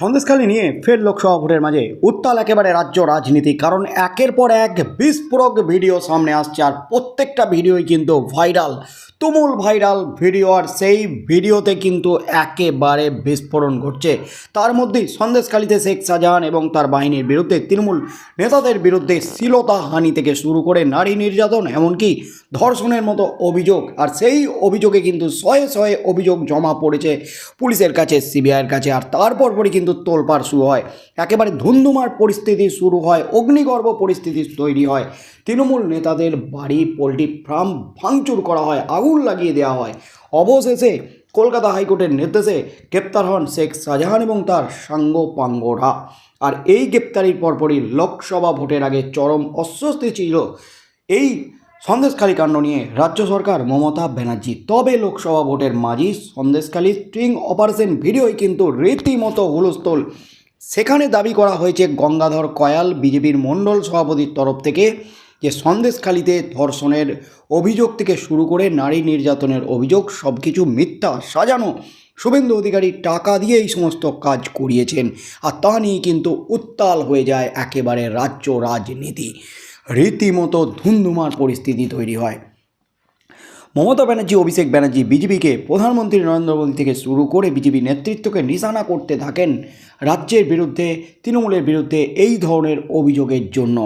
সন্দেশখালী নিয়ে ফের লোকসভা ভোটের মাঝে উত্তাল একেবারে রাজ্য রাজনীতি, কারণ একের পর এক বিস্ফোরক ভিডিও সামনে আসছে আর প্রত্যেকটা ভিডিওই কিন্তু ভাইরাল। তুমুল ভাইরাল ভিডিও আর সেই ভিডিওতে কিন্তু একেবারে বিস্ফোরণ ঘটছে। তার মধ্যেই সন্দেশখালীতে শেখ শাহজাহান এবং তার বাহিনীর বিরুদ্ধে তৃণমূল নেতাদের বিরুদ্ধে শ্লীলতাহানি থেকে শুরু করে নারী নির্যাতন, এমনকি ধর্ষণের মতো অভিযোগ, আর সেই অভিযোগে কিন্তু শয়ে শয়ে অভিযোগ জমা পড়েছে পুলিশের কাছে, সিবিআইয়ের কাছে, আর তারপর পরই কিন্তু তোলপাড় শুরু হয়। একেবারে ধুন্ধুমার পরিস্থিতি শুরু হয়, অগ্নিগর্ভ পরিস্থিতি তৈরি হয়। তৃণমূল নেতাদের বাড়ি, পোলট্রি ফার্ম ভাঙচুর করা হয়, আগুন লাগিয়ে দেওয়া হয়। অবশেষে কলকাতা হাইকোর্টের নির্দেশে গ্রেপ্তার হন শেখ শাহজাহান এবং তার সাঙ্গ পাঙ্গরা আর এই গ্রেপ্তারির পরপরই লোকসভা ভোটের আগে চরম অস্বস্তি ছিল। এই সন্দেশখালী কাণ্ড নিয়ে রাজ্য সরকার মমতা ব্যানার্জি, তবে লোকসভা ভোটের মাঝি সন্দেশখালী স্ট্রিং অপারেশন ভিডিওই কিন্তু রীতিমতো হুলস্থল। সেখানে দাবি করা হয়েছে, গঙ্গাধর কয়াল, বিজেপির মণ্ডল সভাপতির তরফ থেকে যে সন্দেশখালীতে ধর্ষণের অভিযোগ থেকে শুরু করে নারী নির্যাতনের অভিযোগ সব কিছু মিথ্যা সাজানো। শুভেন্দু অধিকারী টাকা দিয়ে এই সমস্ত কাজ করিয়েছেন, আর তা নিয়ে কিন্তু উত্তাল হয়ে যায় একেবারে রাজ্য রাজনীতি। রীতিমতো ধুন্ধুমার পরিস্থিতি তৈরি হয়। মমতা ব্যানার্জি, অভিষেক ব্যানার্জি, বিজেপিকে প্রধানমন্ত্রী নরেন্দ্র মোদী থেকে শুরু করে বিজেপি নেতৃত্বকে নিশানা করতে থাকেন রাজ্যের বিরুদ্ধে, তৃণমূলের বিরুদ্ধে এই ধরনের অভিযোগের জন্য।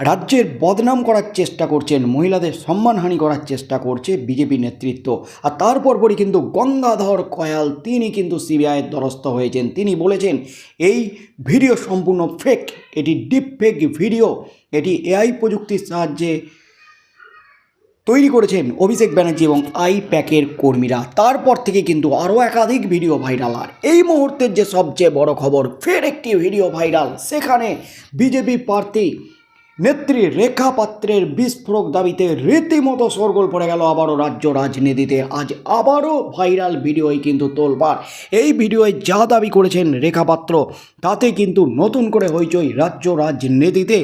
রাজ্যের বদনাম করার চেষ্টা করছেন, মহিলাদের সম্মানহানি করার চেষ্টা করছে বিজেপি নেতৃত্ব। আর তারপর পরই কিন্তু গঙ্গাধর কয়াল, তিনি কিন্তু সিবিআইয়ের দ্বারস্থ হয়েছেন। তিনি বলেছেন, এই ভিডিও সম্পূর্ণ ফেক এটি ডিপ ফেক ভিডিও এটি এআই প্রযুক্তির সাহায্যে তৈরি করেছেন অভিষেক ব্যানার্জি এবং আই প্যাকের কর্মীরা। তারপর থেকে কিন্তু আরও একাধিক ভিডিও ভাইরাল। আর এই মুহূর্তের যে সবচেয়ে বড় খবর, ফের একটি ভিডিও ভাইরাল। সেখানে বিজেপি প্রার্থী নেত্রী রেখা পাত্রের বিস্ফোরক দাবিতে রীতিমতো সরগোল পড়ে গেল আবারও রাজ্য রাজনীতিতে। আজ আবারও ভাইরাল ভিডিওই কিন্তু তোলবার এই ভিডিওয় যা দাবি করেছেন রেখা পাত্র, তাতে কিন্তু নতুন করে হইচই রাজ্য রাজনীতিতে।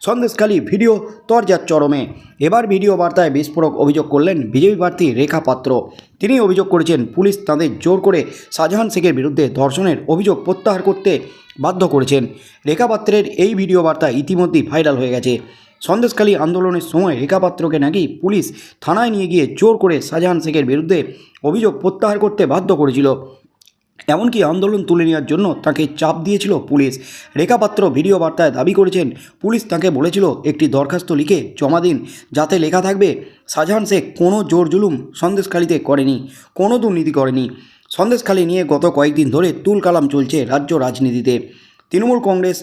সন্দেশখালী ভিডিও তরজার চরমে। এবার ভিডিও বার্তায় বিস্ফোরক অভিযোগ করলেন বিজেপি প্রার্থী রেখা পাত্র। তিনি অভিযোগ করেছেন, পুলিশ তাঁদের জোর করে শাহজাহান শেখের বিরুদ্ধে ধর্ষণের অভিযোগ প্রত্যাহার করতে বাধ্য করেছেন। রেখা পাত্রের এই ভিডিও বার্তা ইতিমধ্যেই ভাইরাল হয়ে গেছে। সন্দেশখালী আন্দোলনের সময় রেখা পাত্রকে নাকি পুলিশ থানায় নিয়ে গিয়ে জোর করে শাহজাহান শেখের বিরুদ্ধে অভিযোগ প্রত্যাহার করতে বাধ্য করেছিল। এমনকি আন্দোলন তুলে নেওয়ার জন্য তাকে চাপ দিয়েছিল পুলিশ। রেখাপাত্র ভিডিও বার্তায় দাবি করেছেন, পুলিশ তাকে বলেছিল, একটি দরখাস্ত লিখে জমা দিন, যাতে লেখা থাকবে, শাহজাহান শেখ কোনো জোর জুলুম সন্দেশখালিতে করেনি, কোনো দুর্নীতি করেনি। সন্দেশখালি নিয়ে গত কয়েকদিন ধরে তুল কালাম চলছে রাজ্য রাজনীতিতে। তৃণমূল কংগ্রেস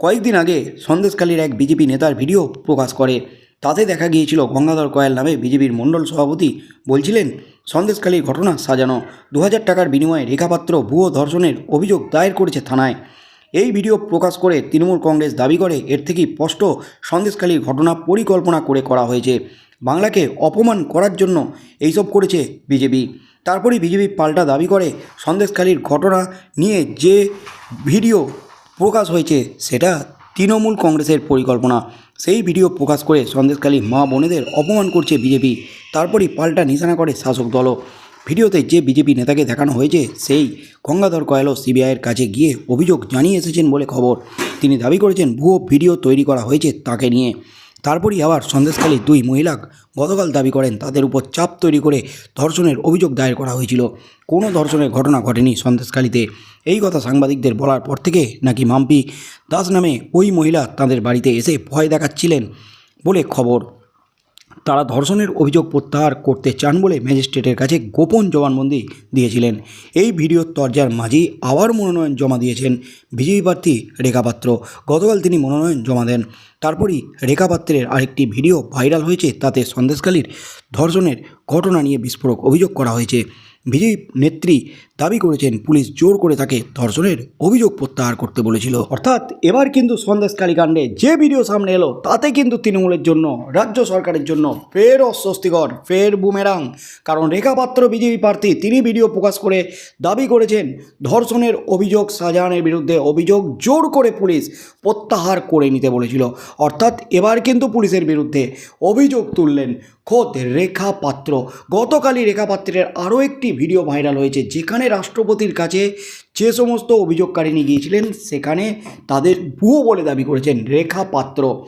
কয়েকদিন আগে সন্দেশখালীর এক বিজেপি নেতার ভিডিও প্রকাশ করে। তাতে দেখা গিয়েছিল, গঙ্গাধর কয়াল নামে বিজেপির মণ্ডল সভাপতি বলছিলেন সন্দেশখালীর ঘটনা সাজানো। দু হাজার টাকার বিনিময়ে রেখাপাত্র ভুয়ো ধর্ষণের অভিযোগ দায়ের করেছে থানায়। এই ভিডিও প্রকাশ করে তৃণমূল কংগ্রেস দাবি করে, এর থেকেই স্পষ্ট সন্দেশখালীর ঘটনা পরিকল্পনা করে করা হয়েছে। বাংলাকে অপমান করার জন্য এইসব করেছে বিজেপি। তারপরেই বিজেপি পাল্টা দাবি করে, সন্দেশখালীর ঘটনা নিয়ে যে ভিডিও প্রকাশ হয়েছে, সেটা তৃণমূল কংগ্রেসের পরিকল্পনা। সেই ভিডিও প্রকাশ করে সন্দেশখালী মা বোনেদের অপমান করছে বিজেপি। তারপরই পাল্টা নিশানা করে শাসক দলও। ভিডিওতে যে বিজেপি নেতাকে দেখানো হয়েছে, সেই গঙ্গাধর কয়ালও সিবিআইয়ের কাছে গিয়ে অভিযোগ জানিয়ে এসেছেন বলে খবর। তিনি দাবি করেছেন, ভুয়ো ভিডিও তৈরি করা হয়েছে তাকে নিয়ে। তারপরই আবার সন্দেশখালী দুই মহিলা গতকাল দাবি করেন, তাদের উপর চাপ তৈরি করে ধর্ষণের অভিযোগ দায়ের করা হয়েছিল। কোনো ধর্ষণের ঘটনা ঘটেনি সন্দেশখালীতে। এই কথা সাংবাদিকদের বলার পর থেকে নাকি মাম্পি দাস নামে ওই মহিলা তাদের বাড়িতে এসে ভয় দেখাচ্ছিলেন বলে খবর। তারা ধর্ষণের অভিযোগ প্রত্যাহার করতে চান বলে ম্যাজিস্ট্রেটের কাছে গোপন জবানবন্দি দিয়েছিলেন। এই ভিডিওর তরজার মাঝেই আবার মনোনয়ন জমা দিয়েছেন বিজেপি প্রার্থী রেখাপাত্র গতকাল তিনি মনোনয়ন জমা দেন। তারপরই রেখাপাত্রের আরেকটি ভিডিও ভাইরাল হয়েছে। তাতে সন্দেশকালীর ধর্ষণের ঘটনা নিয়ে বিস্ফোরক অভিযোগ করা হয়েছে। বিজেপি নেত্রী দাবি করেছেন পুলিশ জোর করে তাকে ধর্ষণের অভিযোগ প্রত্যাহার করতে বলেছিল। অর্থাৎ এবার কিন্তু সন্দেশকারী কাণ্ডে যে ভিডিও সামনে এলো, তাতে কিন্তু তৃণমূলের জন্য, রাজ্য সরকারের জন্য ফের অস্বস্তিকর, ফের বুমেরাং। কারণ রেখাপাত্র বিজেপি প্রার্থী, তিনি ভিডিও প্রকাশ করে দাবি করেছেন, ধর্ষণের অভিযোগ, শাহজাহানের বিরুদ্ধে অভিযোগ জোর করে পুলিশ প্রত্যাহার করে নিতে বলেছিল। অর্থাৎ এবার কিন্তু পুলিশের বিরুদ্ধে অভিযোগ তুললেন খোদ রেখা পাত্র গতকালই রেখা পাত্রের আরও একটি ভিডিও ভাইরাল হয়েছে। যেখানে রাষ্ট্রপতির কাছে যে সমস্ত অভিযোগকারিনী গিয়েছিলেন, সেখানে তাদের ভুয়ো বলে দাবি করেছেন রেখা পাত্র।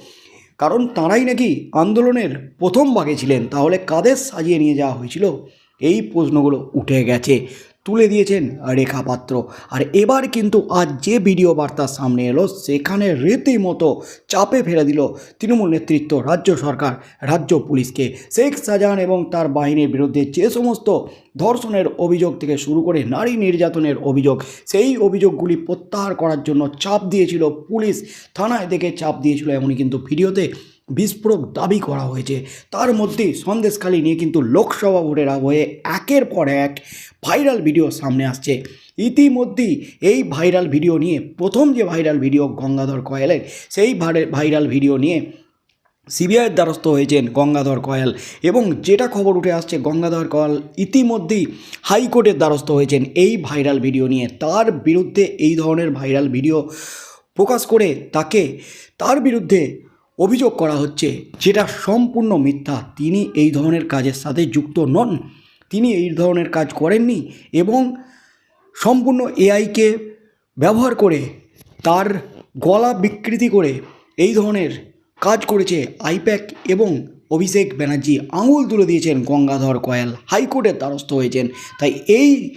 কারণ তাঁরাই নাকি আন্দোলনের প্রথম ভাগে ছিলেন। তাহলে কাদের সাজিয়ে নিয়ে যাওয়া হয়েছিল? এই প্রশ্নগুলো উঠে গেছে। তুলে দিয়েছেন রেখা পাত্র আর এবার কিন্তু আজ যে ভিডিও বার্তা সামনে এলো, সেখানে রীতিমতো চাপে ফেলে দিল তৃণমূল নেতৃত্ব রাজ্য সরকার, রাজ্য পুলিশকে। শেখ শাহজাহান এবং তার বাহিনীর বিরুদ্ধে যে সমস্ত ধর্ষণের অভিযোগ থেকে শুরু করে নারী নির্যাতনের অভিযোগ, সেই অভিযোগগুলি প্রত্যাহার করার জন্য চাপ দিয়েছিল পুলিশ। থানায় থেকে চাপ দিয়েছিল এমনই কিন্তু ভিডিওতে বিস্ফোরক দাবি করা হয়েছে। তার মধ্যেই সন্দেশখালী নিয়ে কিন্তু লোকসভা ভোটের আবহে একের পর এক ভাইরাল ভিডিও সামনে আসছে। ইতিমধ্যেই এই ভাইরাল ভিডিও নিয়ে, প্রথম যে ভাইরাল ভিডিও গঙ্গাধর কয়েলের, সেই ভাইরে- ভাইরাল ভিডিও নিয়ে সিবিআইয়ের দ্বারস্থ হয়েছেন গঙ্গাধর কয়াল। এবং যেটা খবর উঠে আসছে, গঙ্গাধর কয়াল ইতিমধ্যেই হাইকোর্টের দ্বারস্থ হয়েছেন এই ভাইরাল ভিডিও নিয়ে। তার বিরুদ্ধে এই ধরনের ভাইরাল ভিডিও প্রকাশ করে তাকে, তার বিরুদ্ধে অভিযোগ করা হচ্ছে যেটা সম্পূর্ণ মিথ্যা। তিনি এই ধরনের কাজের সাথে যুক্ত নন। তিনি এই ধরনের কাজ করেননি এবং সম্পূর্ণ এআইকে ব্যবহার করে তার গলা বিকৃতি করে এই ধরনের কাজ করেছে আইপ্যাক এবং অভিষেক ব্যানার্জি। আঙুল তুলে দিয়েছেন গঙ্গাধর কয়াল। হাইকোর্টের দ্বারস্থ হয়েছেন। তাই এই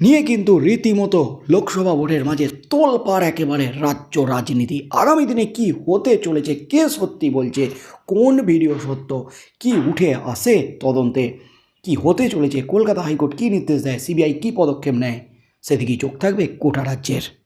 নিয়ে কিন্তু রীতিমতো লোকসভা ভোটের মাঝে তোলপাড় একেবারে রাজ্য রাজনীতি। আগামী দিনে কি হতে চলেছে, কে সত্যি বলছে, কোন ভিডিও সত্য, কি উঠে আসে তদন্তে, কি হতে চলেছে, কলকাতা হাইকোর্ট কী নির্দেশ দেয়, সিবিআই কী পদক্ষেপ নেয়, সেদিকেই চোখ থাকবে কোটা রাজ্যের।